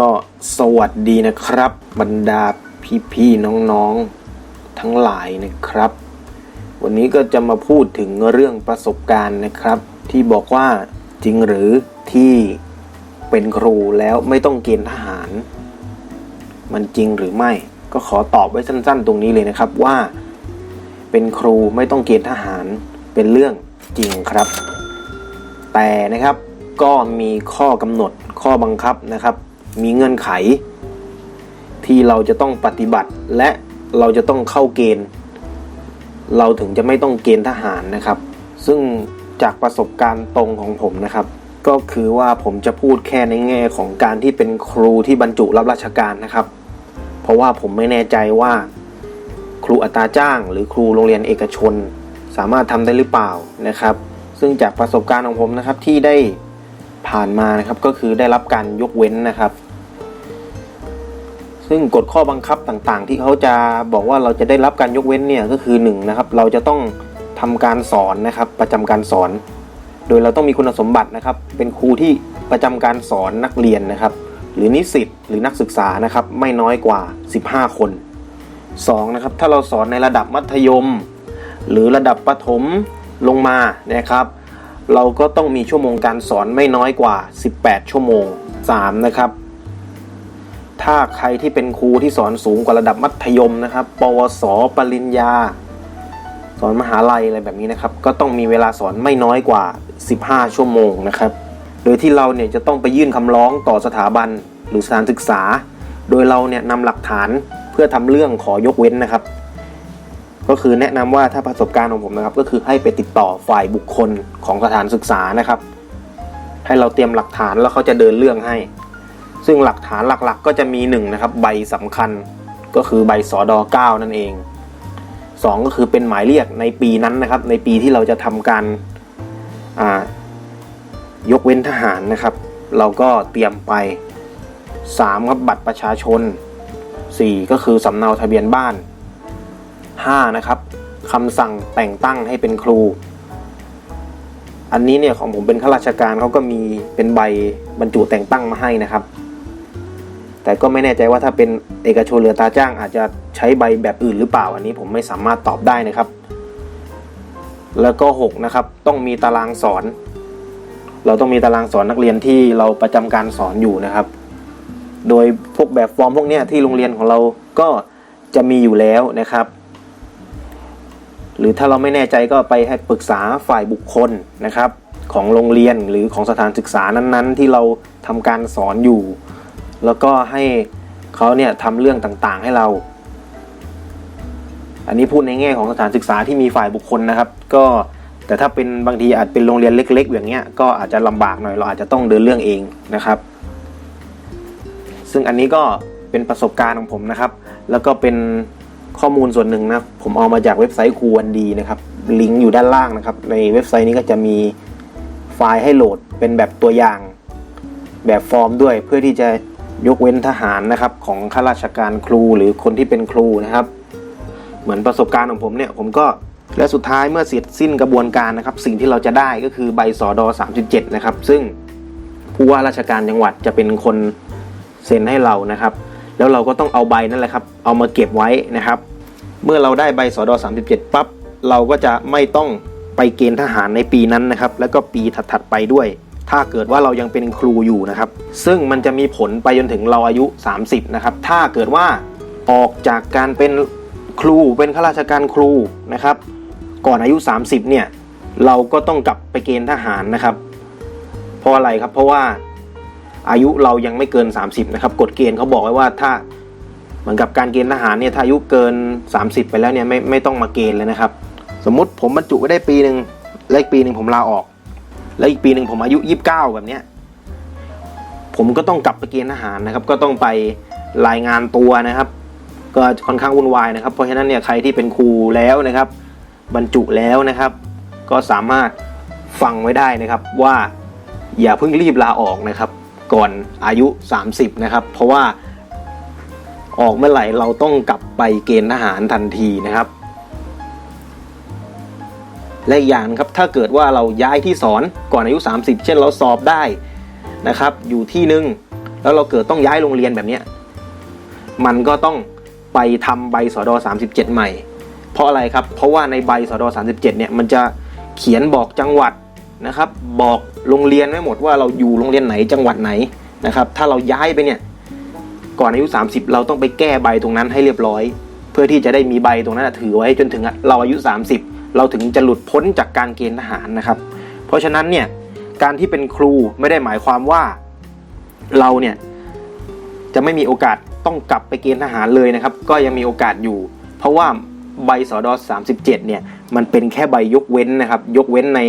ก็สวัสดีนะครับ บรรดาพี่ๆน้องๆทั้งหลายนะครับ วันนี้ก็จะมาพูดถึงเรื่องประสบการณ์นะครับ ที่บอกว่าจริงหรือที่เป็นครูแล้วไม่ต้องเกณฑ์ทหาร มันจริงหรือไม่ ก็ขอตอบไว้สั้น ๆ ตรงนี้เลยนะครับว่า เป็นครูไม่ต้องเกณฑ์ทหารเป็นเรื่องจริงครับ แต่นะครับก็มีข้อกำหนดข้อบังคับนะครับ มีเงื่อนไข ที่เราจะต้องปฏิบัติและเราจะต้องเข้าเกณฑ์ เราถึงจะไม่ต้องเกณฑ์ทหารนะครับ ซึ่งจากประสบการณ์ตรงของผมนะครับ ก็คือว่าผมจะพูดแค่ในแง่ของการที่เป็นครูที่บรรจุรับราชการนะครับ เพราะว่าผมไม่แน่ใจว่า ครูอัตราจ้าง หรือครูโรงเรียนเอกชน สามารถทำได้หรือเปล่านะครับ ซึ่งจากประสบการณ์ของผมนะครับที่ได้ผ่านมานะครับก็คือได้รับการยกเว้นนะครับ ซึ่งกฎข้อบังคับต่างๆ ที่เขาจะบอกว่าเราจะได้รับการยกเว้นเนี่ยก็คือ1นนะครับเราจะต้องทำการสอนนะครับประจำการสอน โดยเราต้องมีคุณสมบัตินะครับ เป็นครูที่ประจำการสอนนักเรียนนะครับ หรือนิสิตหรือนักศึกษานะครับไม่น้อยกว่า 15 คน 2. นะครับถ้าเราสอนในระดับมัธยม หรือระดับประถมลงมานะครับ เราก็ต้องมีชั่วโมงการสอนไม่น้อยกว่า 18 ชั่วโมง 3. นะครับ ถ้าใครที่เป็นครูที่สอนสูงกว่าระดับมัธยมนะครับ ปวส ปริญญา สอนมหาลัยอะไรแบบนี้นะครับ ก็ต้องมีเวลาสอนไม่น้อยกว่า 15 ชั่วโมงนะครับ โดยที่เราเนี่ยจะต้องไปยื่นคำร้องต่อสถาบันหรือสถานศึกษา โดยเราเนี่ยนำหลักฐานเพื่อทำเรื่องขอยกเว้นนะครับ ก็คือแนะนำว่าถ้าประสบการณ์ของผมนะครับ ก็คือให้ไปติดต่อฝ่ายบุคคลของสถานศึกษานะครับ ให้เราเตรียมหลักฐานแล้วเขาจะเดินเรื่องให้ ซึ่งหลักฐานหลักๆ ก็จะมี1นะครับใบสำคัญก็คือใบสอดอ9นั่นเอง 2 ก็คือเป็นหมายเรียกในปีนั้นนะครับ ในปีที่เราจะทำการยกเว้นทหารนะครับ เราก็เตรียมไป 3 ครับบัตรประชาชน 4 ก็คือสำเนาทะเบียนบ้าน 5 นะครับคำสั่งแต่งตั้งให้เป็นครู อันนี้เนี่ยของผมเป็นข้าราชการเขาก็มีเป็นใบบรรจุแต่งตั้งมาให้นะครับ แต่ก็ไม่แน่ใจว่าถ้าเป็นเอกชนหรือตาจ้างอาจจะใช้ใบแบบอื่นหรือเปล่าอันนี้ผมไม่สามารถตอบได้นะครับ แล้วก็6นะครับต้องมีตารางสอน เราต้องมีตารางสอนนักเรียนที่เราประจำการสอนอยู่นะครับ โดยพวกแบบฟอร์มพวกนี้ที่โรงเรียนของเราก็จะมีอยู่แล้วนะครับ หรือถ้าเราไม่แน่ใจก็ไปให้ปรึกษาฝ่ายบุคคลนะครับ ของโรงเรียนหรือของสถานศึกษานั้นๆ ที่เราทำการสอนอยู่ แล้วก็ให้เขาเนี่ยทำเรื่องต่างๆให้เรา อันนี้พูดในแง่ของสถานศึกษาที่มีฝ่ายบุคคลนะครับ ก็แต่ถ้าเป็นบางทีอาจเป็นโรงเรียนเล็ก ๆ อย่างเงี้ยก็อาจจะลำบากหน่อยเราอาจจะต้องเดินเรื่องเองนะครับ ซึ่งอันนี้ก็เป็นประสบการณ์ของผมนะครับ แล้วก็เป็นข้อมูลส่วนหนึ่งนะผมเอามาจากเว็บไซต์ครูวันดีนะครับลิงก์อยู่ด้านล่างนะครับ ในเว็บไซต์นี้ก็จะมีไฟล์ให้โหลดเป็นแบบตัวอย่าง แบบฟอร์มด้วยเพื่อที่จะ ยกเว้นทหารนะครับของข้าราชการครูหรือคนที่เป็นครูนะครับ เหมือนประสบการณ์ของผมเนี่ยผมก็และสุดท้ายเมื่อเสร็จสิ้นกระบวนการนะครับ สิ่งที่เราจะได้ก็คือใบสอดอ37 นะครับ ซึ่งผู้ว่าราชการจังหวัดจะเป็นคนเซ็นให้เรานะครับ แล้วเราก็ต้องเอาใบนั่นแหละครับ เอามาเก็บไว้นะครับ เมื่อเราได้ใบสอดอ37ปั๊บเราก็จะไม่ต้องไปเกณฑ์ทหารในปีนั้นนะครับ แล้วก็ปีถัดๆไปด้วย ถ้าเกิดว่าเรายังเป็นครูอยู่นะครับ ซึ่งมันจะมีผลไปจนถึงเราอายุ 30 นะครับ ถ้าเกิดว่าออกจากการเป็นครูเป็นข้าราชการครูนะครับ ก่อนอายุ 30 เนี่ย เราก็ต้องกลับไปเกณฑ์ทหารนะครับ เพราะอะไรครับเพราะว่าอายุเรายังไม่เกิน 30 นะครับกฎเกณฑ์เขาบอกไว้ว่าถ้าเหมือนกับการเกณฑ์ทหารเนี่ยถ้าอายุเกิน 30 ไปแล้วเนี่ยไม่ไม่ต้องมาเกณฑ์เลยนะครับ สมมุติผมบรรจุไว้ได้ปีหนึ่งแล้วอีกปีหนึ่งผมลาออก แล้วอีกปีหนึ่งผมอายุ 29 แบบเนี้ยผมก็ต้องกลับไปเกณฑ์ทหารนะครับ ก็ต้องไปรายงานตัวนะครับ ก็ค่อนข้างวุ่นวายนะครับ เพราะฉะนั้นเนี่ยใครที่เป็นครูแล้วนะครับ บรรจุแล้วนะครับ ก็สามารถฟังไว้ได้นะครับว่าอย่าเพิ่งรีบลาออกนะครับ ก่อนอายุ 30 นะครับ เพราะว่าออกเมื่อไหร่เราต้องกลับไปเกณฑ์ทหารทันทีนะครับ และอีกอย่างครับถ้าเกิดว่าเราย้ายที่สอนก่อนอายุ 30 เช่นเราสอบได้นะครับอยู่ที่หนึ่งแล้วเราเกิดต้องย้ายโรงเรียนแบบนี้มันก็ต้องไปทำใบสอดอ37 ใหม่ เพราะอะไรครับ เพราะว่าในใบสอดอ37เนี่ยมันจะเขียนบอกจังหวัดนะครับ บอกโรงเรียนไว้หมดว่าเราอยู่โรงเรียนไหนจังหวัดไหนนะครับ ถ้าเราย้ายไปเนี่ยก่อนอายุ 30 เราต้องไปแก้ใบตรงนั้นให้เรียบร้อย เพื่อที่จะได้มีใบตรงนั้นถือไว้จนถึงเราอายุ 30 เราถึงจะหลุดพ้นจากการเกณฑ์ทหารนะครับ เพราะฉะนั้นเนี่ยการที่เป็นครูไม่ได้หมายความว่าเราเนี่ยจะไม่มีโอกาสต้องกลับไปเกณฑ์ทหารเลยนะครับ ก็ยังมีโอกาสอยู่ เพราะว่าใบสอดอ37เนี่ยมันเป็นแค่ใบยกเว้นนะครับ ยกเว้นใน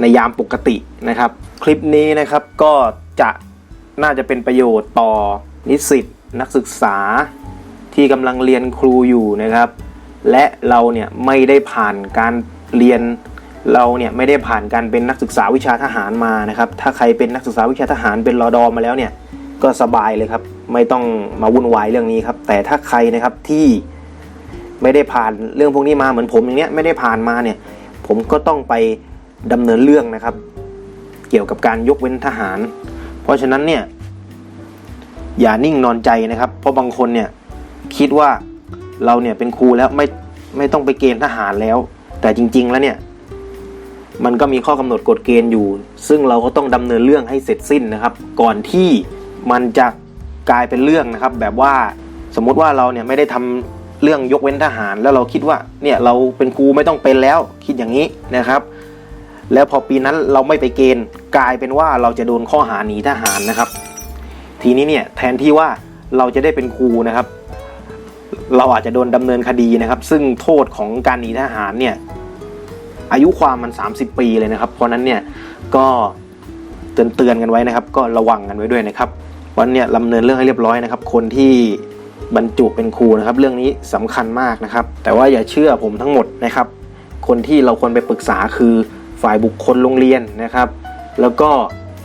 ในยามปกตินะครับ คลิปนี้นะครับก็จะน่าจะเป็นประโยชน์ต่อนิสิตนักศึกษาที่กำลังเรียนครูอยู่นะครับ และเราเนี่ยไม่ได้ผ่านการเรียนเราเนี่ยไม่ได้ผ่านการเป็นนักศึกษาวิชาทหารมานะครับ ถ้าใครเป็นนักศึกษาวิชาทหารเป็นรอดอมาแล้วเนี่ยก็สบายเลยครับ ไม่ต้องมาวุ่นวายเรื่องนี้ครับ แต่ถ้าใครนะครับที่ไม่ได้ผ่านเรื่องพวกนี้มาเหมือนผมอย่างเนี้ยไม่ได้ผ่านมาเนี่ย ผมก็ต้องไปดำเนินเรื่องนะครับ เกี่ยวกับการยกเว้นทหาร เพราะฉะนั้นเนี่ยอย่านิ่งนอนใจนะครับ เพราะบางคนเนี่ยคิดว่า เราเนี่ยเป็นครูแล้วไม่ไม่ต้องไปเกณฑ์ทหารแล้ว แต่จริง ๆ แล้วเนี่ยมันก็มีข้อกำหนดกฎเกณฑ์อยู่ ซึ่งเราก็ต้องดำเนินเรื่องให้เสร็จสิ้นนะครับ ก่อนที่มันจะกลายเป็นเรื่องนะครับ แบบว่าสมมุติว่าเราเนี่ยไม่ได้ทำเรื่องยกเว้นทหาร แล้วเราคิดว่าเนี่ยเราเป็นครูไม่ต้องเป็นแล้วคิดอย่างนี้นะครับ แล้วพอปีนั้นเราไม่ไปเกณฑ์กลายเป็นว่าเราจะโดนข้อหาหนีทหารนะครับ ทีนี้เนี่ยแทนที่ว่าเราจะได้เป็นครูนะครับ เราอาจจะโดนดำเนินคดีนะครับ ซึ่งโทษของการหนีทหารเนี่ยอายุความมัน 30 ปีเลยนะครับ เพราะนั้นเนี่ยก็เตือนเตือนกันไว้นะครับ ก็ระวังกันไว้ด้วยนะครับวันเนี้ยดำเนินเรื่องให้เรียบร้อยนะครับ คนที่บรรจุเป็นครูนะครับ เรื่องนี้สำคัญมากนะครับ แต่ว่าอย่าเชื่อผมทั้งหมดนะครับ คนที่เราควรไปปรึกษาคือฝ่ายบุคคลโรงเรียนนะครับ แล้วก็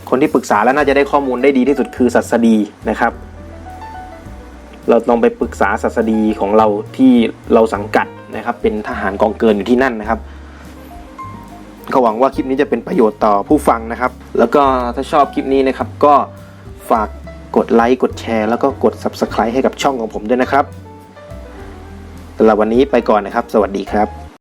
คนที่ปรึกษาแล้วน่าจะได้ข้อมูลได้ดีที่สุดคือศัสดีนะครับ เราลองไปปรึกษาศาสดีของเราที่เราสังกัดนะครับ เป็นทหารกองเกินอยู่ที่นั่นนะครับก็หวังว่าคลิปนี้จะเป็นประโยชน์ต่อผู้ฟังนะครับ แล้วก็ถ้าชอบคลิปนี้นะครับ ก็ฝากกดไลค์กดแชร์ แล้วก็กด Subscribe ให้กับช่องของผมด้วยนะครับสำหรับวันนี้ไปก่อนนะครับ สวัสดีครับ